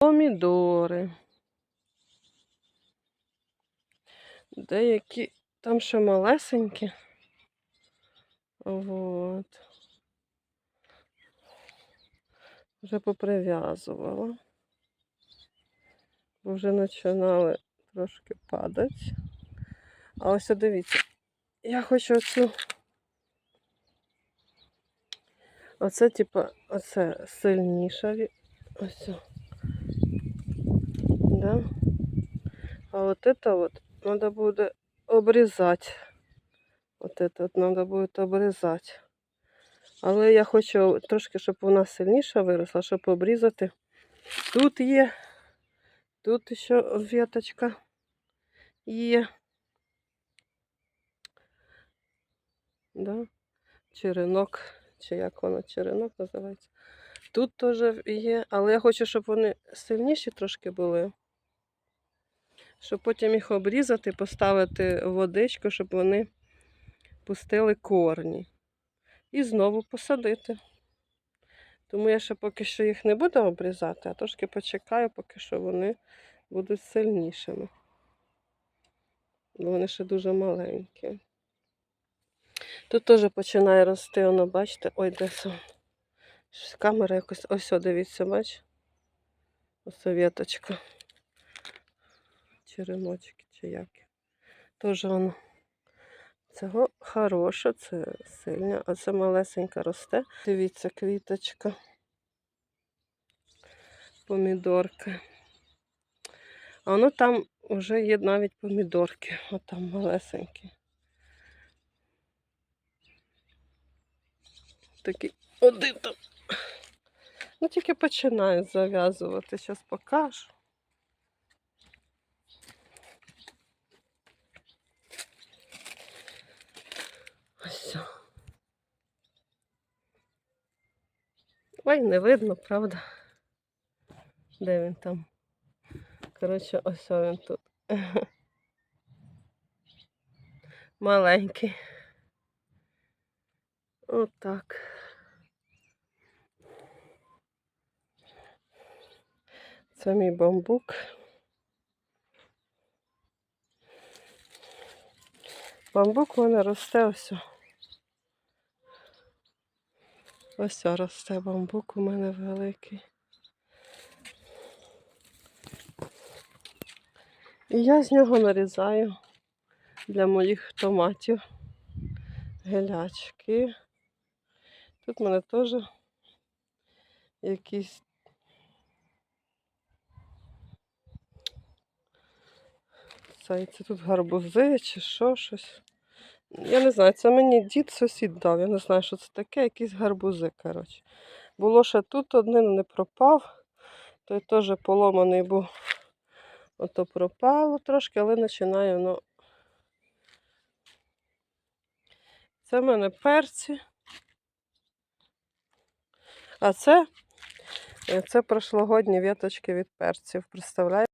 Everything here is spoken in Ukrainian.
Помідори. Деякі там ще малесенькі. Вот. Вже поприв'язувала. Бо вже починали трошки падати. А ось от дивіться, я хочу оцю. Оце, типа, оце сильніша. Ось. Да? А вот это вот надо буде обрізати. Вот это вот надо буде обрізати. Але я хочу трошки, щоб вона сильніша виросла, щоб обрізати. Тут є, тут ще веточка є. Да? Черенок, чи як воно, черенок називається. Тут теж є, але я хочу, щоб вони сильніші трошки були. Щоб потім їх обрізати, поставити водичку, щоб вони пустили корні. І знову посадити. Тому я ще поки що їх не буду обрізати, а трошки почекаю, поки що вони будуть сильнішими. Бо вони ще дуже маленькі. Тут теж починає рости, воно, бачите, ой, де? Щось Камера якось. Ось, дивіться, бач? Ось веточка. Череночки чи які. Теж воно. Цього хороше, це сильне, а це малесенька росте. Дивіться, квіточка. Помідорки. А воно там вже є навіть помідорки. Отам малесенькі. Такі один там. Ну, тільки починаю зав'язувати. Зараз покажу. Ось. о. Ой, не видно, правда? Де він там? Коротше, ось він тут. Маленький. Отак. Це мій бамбук. Бамбук у мене росте ось. Ось росте бамбук у мене великий. І я з нього нарізаю для моїх томатів гелячки. Тут в мене теж якісь це, це тут гарбузи чи що щось. Я не знаю, це мені дід сусід дав. Я не знаю, що це таке, якісь гарбузи, коротше. Було ще тут один не пропав. Той теж поломаний був. Ото пропало трошки, але починає воно. Це в мене перці. А це, е, це прошлогодні віточки від перців. Представляєте?